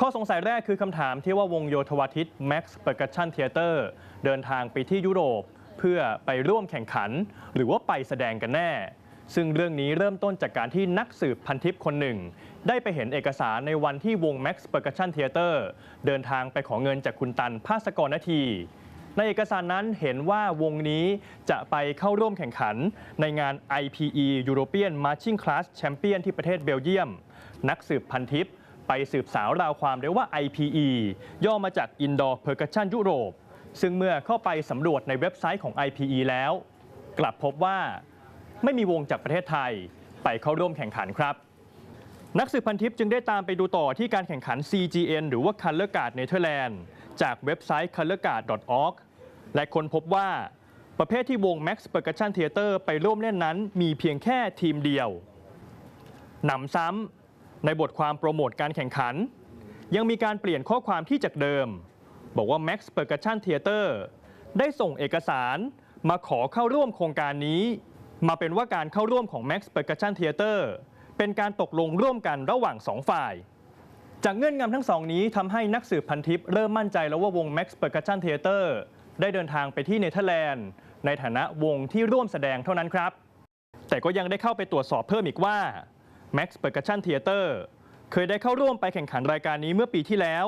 ข้อสงสัยแรกคือคำถามที่ว่าวงโยธวาทิต Max Percussion Theater เดินทางไปที่ยุโรป เพื่อไปร่วมแข่งขัน หรือว่าไปแสดงกันแน่ ซึ่งเรื่องนี้เริ่มต้นจากการที่นักสืบพันทิปคนหนึ่ง ได้ไปเห็นเอกสารในวันที่วง Max Percussion Theater เดินทางไปขอเงินจากคุณตันภาสกรนาทีในเอกสารนั้นเห็นว่าวงนี้จะไปเข้าร่วมแข่งขันในงาน IPE European Marching Class Champion ที่ประเทศเบลเยียม นักสืบพันทิป ไปสืบสาวราวความได้ว่า IPE ย่อมาจาก Indoor Percussion Europe ซึ่งเมื่อเข้าไปสำรวจในเว็บไซต์ของ IPE แล้ว กลับพบว่าไม่มีวงจากประเทศไทยไปเข้าร่วมแข่งขันครับ นักสืบพันทิปจึงได้ตามไปดูต่อที่การแข่งขัน CGN หรือว่า Color Guard Netherlands จากเว็บไซต์ colorguard.org และค้นพบว่าประเภทที่วง Max Percussion Theater ไปร่วมเล่นนั้น มีเพียงแค่ทีมเดียว หนำซ้ำ ในบทความโปรโมทการแข่งขัน ยังมีการเปลี่ยนข้อความที่จากเดิม บอกว่า Max Percussion Theater ได้ส่งเอกสารมาขอเข้าร่วมโครงการนี้ มาเป็นว่าการเข้าร่วมของ Max Percussion Theater เป็นการตกลงร่วมกันระหว่างสองฝ่าย จากเงื่อนงำทั้งสองนี้ทำให้นักสืบพันทิปเริ่มมั่นใจแล้วว่าวง Max Percussion Theater ได้เดินทางไปที่เนเธอร์แลนด์ ในฐานะวงที่ร่วมแสดงเท่านั้นครับ แต่ก็ยังได้เข้าไปตรวจสอบเพิ่มอีกว่า Max Percussion Theater เคยได้เข้าร่วมไปแข่งขันรายการนี้เมื่อปีที่แล้ว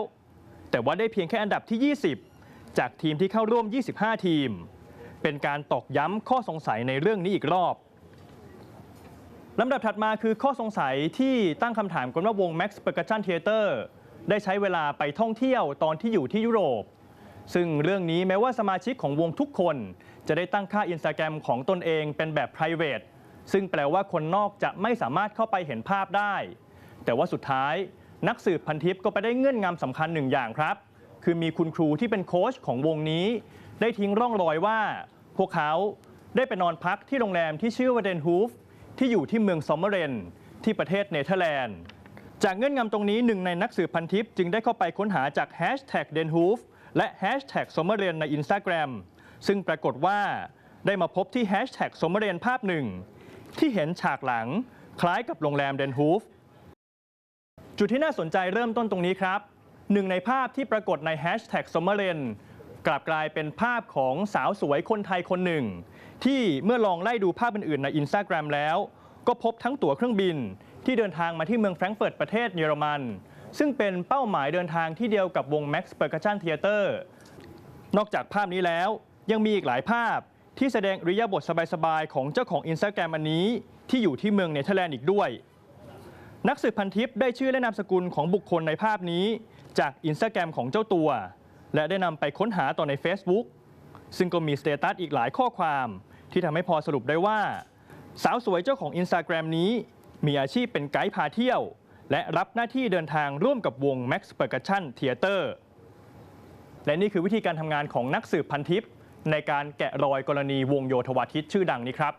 แต่ว่าได้เพียงแค่อันดับที่ 20 จากทีมที่เข้าร่วม 25 ทีม เป็นการตอกย้ำข้อสงสัยในเรื่องนี้อีกรอบลำดับถัดมาคือข้อสงสัยที่ตั้งคำถามกันว่าวง Max Percussion Theater ได้ใช้เวลาไปท่องเที่ยวตอนที่อยู่ที่ยุโรป ซึ่งเรื่องนี้แม้ว่าสมาชิกของวงทุกคน จะได้ตั้งค่า Instagram ของตนเองเป็นแบบ private ซึ่งแปลว่าคนนอกจะไม่สามารถเข้าไปเห็นภาพได้ แต่ว่าสุดท้าย นักสืบพันทิปก็ไปได้เงื่อนงำสำคัญหนึ่งอย่างครับ คือมีคุณครูที่เป็นโค้ชของวงนี้ ได้ทิ้งร่องรอยว่า พวกเขาได้ไปนอนพักที่โรงแรมที่ชื่อว่าเดนฮูฟที่อยู่ที่เมืองซอมเมอร์เรนที่ประเทศเนเธอร์แลนด์ จากเงื่อนงำตรงนี้หนึ่งในนักสืบพันทิปจึงได้เข้าไปค้นหาจากแฮชแท็กเดนฮูฟและแฮชแท็กซอมเมอร์เรนใน Instagram ซึ่งปรากฏว่าได้มาพบที่แฮชแท็กซอมเมเรนภาพหนึ่ง ที่เห็นฉากหลังคล้ายกับโรงแรมเดนฮูฟจุดที่น่าสนใจเริ่มต้นตรงนี้ครับ หนึ่งในภาพที่ปรากฏในแฮชแท็ก s u m m e r e n กลับกลายเป็นภาพของสาวสวยคนไทยคนหนึ่ง ที่เมื่อลองไล่ดูภาพอื่นๆ ใน Instagram แล้ว ก็พบทั้งตั๋วเครื่องบิน ที่เดินทางมาที่เมืองแฟรงก์เฟิร์ตประเทศเยอรมัน ซึ่งเป็นเป้าหมายเดินทางที่เดียวกับวง Max Percussion Theater นอกจากภาพนี้แล้วยังมีอีกหลายภาพ ที่แสดงริยาบทสบายๆ ของเจ้าของ Instagram อันนี้ ที่อยู่ที่เมืองเนเธอร์แลนด์อีกด้วย นักสืบพันทิปได้ชื่อและนามสกุลของบุคคลในภาพนี้ จากอินสตาแกรมของเจ้าตัว และได้นำไปค้นหาต่อใน Facebook ซึ่งก็มีสเตตัสอีกหลายข้อความ ที่ทำให้พอสรุปได้ว่า สาวสวยเจ้าของ Instagram นี้ มีอาชีพเป็นไกด์พาเที่ยว และรับหน้าที่เดินทางร่วมกับวง Max Percussion Theater และนี่คือวิธีการทำงานของนักสืบพันทิป ในการแกะรอยกรณีวงโยธวาทิตชื่อดังนี้ครับ